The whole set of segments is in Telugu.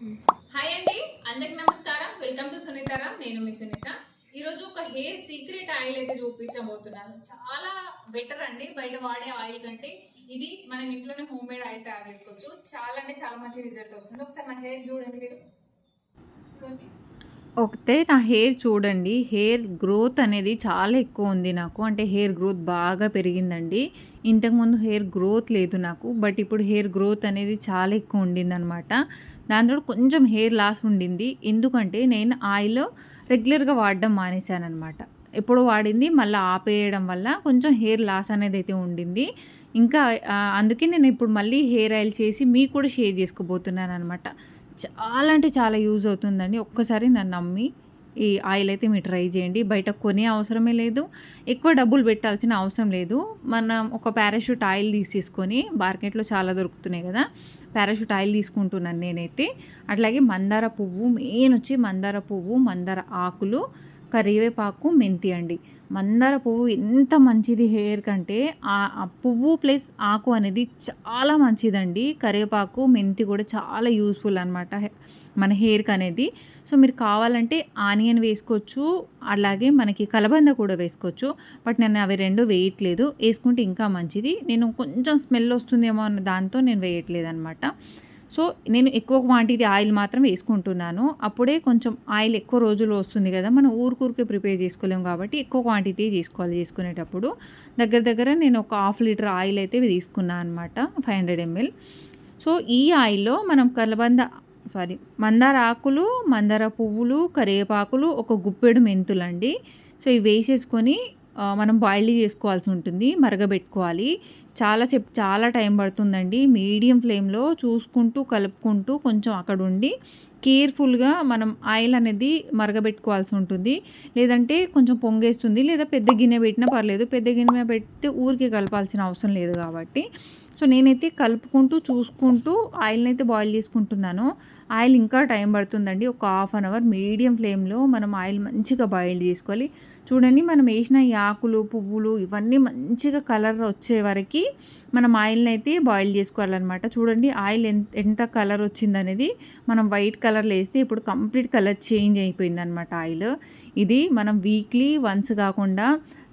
హాయ్ అండి అందరికి నమస్కారం. వెల్కమ్ టు సునీతారాం నేను మీ సునీత. ఈరోజు ఒక హెయిర్ సీక్రెట్ ఆయిల్ అయితే చూపించబోతున్నాను. చాలా బెటర్ అండి బయట వాడే ఆయిల్ కంటే. ఇది మనం ఇంట్లోనే హోమ్ మేడ్ ఆయిల్ తయారు చేసుకోవచ్చు. చాలా అంటే చాలా మంచి రిజల్ట్ వస్తుంది. ఒకసారి మన హెయిర్ చూడండి మీరు. చూడండి ఒకతే నా హెయిర్ చూడండి. హెయిర్ గ్రోత్ అనేది చాలా ఎక్కువ ఉంది నాకు. అంటే హెయిర్ గ్రోత్ బాగా పెరిగిందండి. ఇంతకుముందు హెయిర్ గ్రోత్ లేదు నాకు. బట్ ఇప్పుడు హెయిర్ గ్రోత్ అనేది చాలా ఎక్కువ ఉండింది అనమాట దాంతో కొంచెం హెయిర్ లాస్ ఉండింది. ఎందుకంటే నేను ఆయిల్ రెగ్యులర్గా వాడడం మానేశాను అనమాట ఎప్పుడు వాడింది. మళ్ళీ ఆపేయడం వల్ల కొంచెం హెయిర్ లాస్ అనేది అయితే ఉండింది. ఇంకా అందుకే నేను ఇప్పుడు మళ్ళీ హెయిర్ ఆయిల్ చేసి మీకు కూడా షేర్ చేసుకోబోతున్నాను అనమాట చాలా అంటే చాలా యూజ్ అవుతుందండి. ఒక్కసారి నన్ను నమ్మి ఈ ఆయిల్ అయితే మీరు ట్రై చేయండి. బయట కొనే అవసరమే లేదు. ఎక్కువ డబ్బులు పెట్టాల్సిన అవసరం లేదు. మనం ఒక పారాషూట్ ఆయిల్ తీసేసుకొని మార్కెట్లో చాలా దొరుకుతున్నాయి కదా. పారాషూట్ ఆయిల్ తీసుకుంటున్నాను నేనైతే. అట్లాగే మందార పువ్వు మెయిన్ వచ్చి మందార పువ్వు మందార ఆకులు కరివేపాకు మెంతి అండి మందార పువ్వు ఎంత మంచిది హెయిర్ కంటే ఆ పువ్వు ప్లస్ ఆకు అనేది చాలా మంచిదండి. కరివేపాకు మెంతి కూడా చాలా యూస్ఫుల్ అనమాట మన హెయిర్కి అనేది. సో మీరు కావాలంటే ఆనియన్ వేసుకోవచ్చు అలాగే మనకి కలబంద కూడా వేసుకోవచ్చు. బట్ నేను అవి రెండు వేయట్లేదు. వేసుకుంటే ఇంకా మంచిది. నేను కొంచెం స్మెల్ వస్తుందేమో అన్న దాంతో నేను వేయట్లేదు అనమాట సో నేను ఎక్కువ క్వాంటిటీ ఆయిల్ మాత్రం వేసుకుంటున్నాను. అప్పుడే కొంచెం ఆయిల్ ఎక్కువ రోజులు వస్తుంది కదా మనం ఊరికూరికే ప్రిపేర్ చేసుకోలేము కాబట్టి ఎక్కువ క్వాంటిటీ చేసుకోవాలి చేసుకునేటప్పుడు. దగ్గర దగ్గర నేను ఒక హాఫ్ లీటర్ ఆయిల్ అయితే తీసుకున్నాను అనమాట ఫైవ్ హండ్రెడ్ ఎంఎల్ సో ఈ ఆయిల్లో మనం కలబంద సారీ మందార ఆకులు మందార పువ్వులు కరివేపాకులు ఒక గుప్పెడు మెంతులండి. సో ఇవి వేసేసుకొని మనం బాయిల్ చేసుకోవాల్సి ఉంటుంది మరగబెట్టుకోవాలి. చాలాసేపు చాలా టైం పడుతుందండి. మీడియం ఫ్లేమ్లో చూసుకుంటూ కలుపుకుంటూ కొంచెం అక్కడ ఉండి కేర్ఫుల్గా మనం ఆయిల్ అనేది మరగబెట్టుకోవాల్సి ఉంటుంది. లేదంటే కొంచెం పొంగేస్తుంది లేదా పెద్ద గిన్నె పెట్టినా పర్లేదు. పెద్ద గిన్నె పెడితే ఊరికే కలపాల్సిన అవసరం లేదు కాబట్టి. సో నేనైతే కలుపుకుంటూ చూసుకుంటూ ఆయిల్ని అయితే బాయిల్ చేసుకుంటున్నాను. ఆయిల్ ఇంకా టైం పడుతుందండి. ఒక హాఫ్ అన్ అవర్ మీడియం ఫ్లేమ్లో మనం ఆయిల్ మంచిగా బాయిల్ చేసుకోవాలి. చూడండి మనం వేసిన ఈ ఆకులు పువ్వులు ఇవన్నీ మంచిగా కలర్ వచ్చే వరకు మనం ఆయిల్ని అయితే బాయిల్ చేసుకోవాలన్నమాట. చూడండి ఆయిల్ ఎంత ఎంత కలర్ వచ్చిందనేది మనం వైట్ కలర్లో వేస్తే ఇప్పుడు కంప్లీట్ కలర్ చేంజ్ అయిపోయింది అనమాట ఆయిల్. ఇది మనం వీక్లీ వన్స్ కాకుండా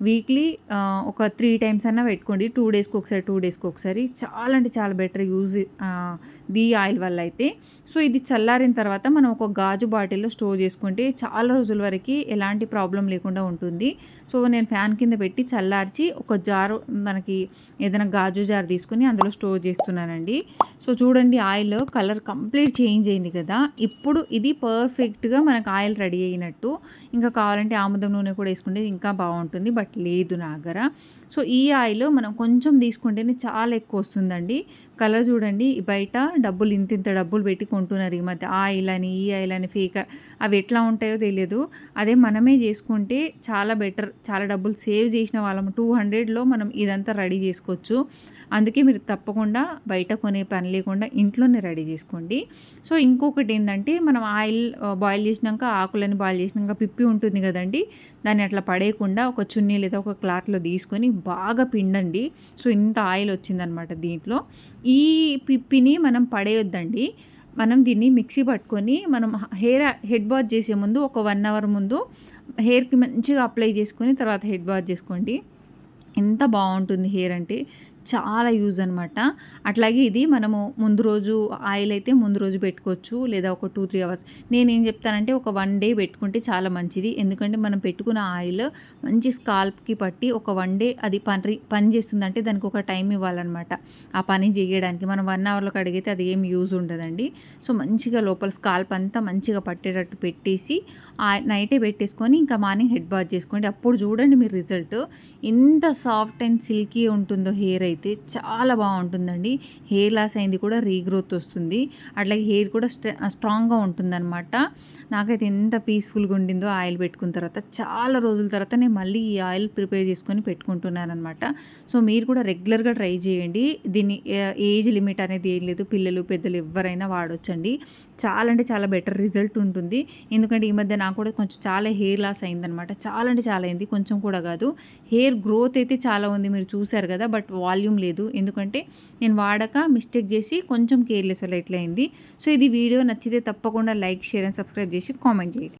వీక్లీ ఒక త్రీ టైమ్స్ అన్నా పెట్టుకోండి. టూ డేస్కి ఒకసారి టూ డేస్కి ఒకసారి. చాలా అంటే చాలా బెటర్ యూజ్ ది ఆయిల్ వల్ల అయితే. సో ఇది చల్లారిన తర్వాత మనం ఒక గాజు బాటిల్లో స్టోర్ చేసుకుంటే చాలా రోజుల వరకు ఎలాంటి ప్రాబ్లం లేకుండా ఉంటుంది. సో నేను ఫ్యాన్ కింద పెట్టి చల్లార్చి ఒక జారు మనకి ఏదైనా గాజు జార్ తీసుకుని అందులో స్టోర్ చేస్తున్నానండి. సో చూడండి ఆయిల్ కలర్ కంప్లీట్ చేంజ్ అయింది కదా. ఇప్పుడు ఇది పర్ఫెక్ట్గా మనకు ఆయిల్ రెడీ అయినట్టు. ఇంకా కావాలంటే ఆముదం నూనె కూడా వేసుకుంటే ఇంకా బాగుంటుంది. బట్ లేదు నా దగ్గర. సో ఈ ఆయిల్ మనం కొంచెం తీసుకుంటేనే చాలా ఎక్కువ వస్తుందండి. కలర్ చూడండి. బయట డబ్బులు ఇంత ఇంత డబ్బులు పెట్టి కొంటున్నారు ఈ మధ్య. ఆయిల్ అని ఈ ఆయిల్ అని ఫేక్ అవి ఎట్లా ఉంటాయో తెలియదు. అదే మనమే చేసుకుంటే చాలా బెటర్ చాలా డబ్బులు సేవ్ చేసిన వాళ్ళం టూ హండ్రెడ్లో మనం ఇదంతా రెడీ చేసుకోవచ్చు. అందుకే మీరు తప్పకుండా బయట కొనే పని లేకుండా ఇంట్లోనే రెడీ చేసుకోండి. సో ఇంకొకటి ఏంటంటే మనం ఆయిల్ బాయిల్ చేసినాక ఆకులని బాయిల్ చేసినాక పిప్పి ఉంటుంది కదండి. దాన్ని అట్లా పడేయకుండా ఒక చున్నీ లేదా ఒక క్లాత్లో తీసుకొని బాగా పిండండి. సో ఇంత ఆయిల్ వచ్చిందనమాట దీంట్లో. ఈ పిప్పిని మనం పడేయొద్దండి. మనం దీన్ని మిక్సీ పట్టుకొని మనం హెయిర్ హెడ్ వాష్ చేసే ముందు ఒక వన్ అవర్ ముందు హెయిర్కి మంచిగా అప్లై చేసుకొని తర్వాత హెడ్ వాష్ చేసుకోండి. ఎంత బాగుంటుంది హెయిర్ అంటే చాలా యూజ్ అనమాట అట్లాగే ఇది మనము ముందు రోజు ఆయిల్ అయితే ముందు రోజు పెట్టుకోవచ్చు లేదా ఒక టూ త్రీ అవర్స్. నేనేం చెప్తానంటే ఒక వన్ డే పెట్టుకుంటే చాలా మంచిది. ఎందుకంటే మనం పెట్టుకున్న ఆయిల్ మంచి స్కాల్ప్కి పట్టి ఒక వన్ డే అది పని పని చేస్తుందంటే దానికి ఒక టైం ఇవ్వాలన్నమాట. ఆ పని చేయడానికి మనం వన్ అవర్లో కడిగితే అది ఏం యూజ్ ఉండదండి. సో మంచిగా లోపల స్కాల్ప్ అంతా మంచిగా పట్టేటట్టు పెట్టేసి ఆ నైటే పెట్టేసుకొని ఇంకా మార్నింగ్ హెడ్ బాత్ చేసుకోండి. అప్పుడు చూడండి మీరు రిజల్ట్. ఎంత సాఫ్ట్ అండ్ సిల్కీ ఉంటుందో హెయిర్ అయితే. అయితే చాలా బాగుంటుందండి. హెయిర్ లాస్ అయింది కూడా రీగ్రోత్ వస్తుంది. అట్లాగే హెయిర్ కూడా స్ట్రా స్ట్రాంగ్గా ఉంటుందన్నమాట. నాకైతే ఎంత పీస్ఫుల్గా ఉండిందో ఆయిల్ పెట్టుకున్న తర్వాత చాలా రోజుల తర్వాత నేను మళ్ళీ ఈ ఆయిల్ ప్రిపేర్ చేసుకొని పెట్టుకుంటున్నాను అనమాట సో మీరు కూడా రెగ్యులర్గా ట్రై చేయండి. దీన్ని ఏజ్ లిమిట్ అనేది ఏం లేదు. పిల్లలు పెద్దలు ఎవరైనా వాడొచ్చండి. చాలా అంటే చాలా బెటర్ రిజల్ట్ ఉంటుంది. ఎందుకంటే ఈ మధ్య నాకు కూడా కొంచెం చాలా హెయిర్ లాస్ అయిందనమాట చాలా అంటే చాలా అయింది. కొంచెం కూడా కాదు. హెయిర్ గ్రోత్ అయితే చాలా ఉంది. మీరు చూసారు కదా? బట్ వాల్యూమ్ వాల్యూమ్ లేదు. ఎందుకంటే నేను వాడక మిస్టేక్ చేసి కొంచెం కేర్లెస్ అలా ఇట్లా అయింది. సో ఇది వీడియో నచ్చితే తప్పకుండా లైక్ షేర్ అండ్ సబ్స్క్రైబ్ చేసి కామెంట్ చేయండి.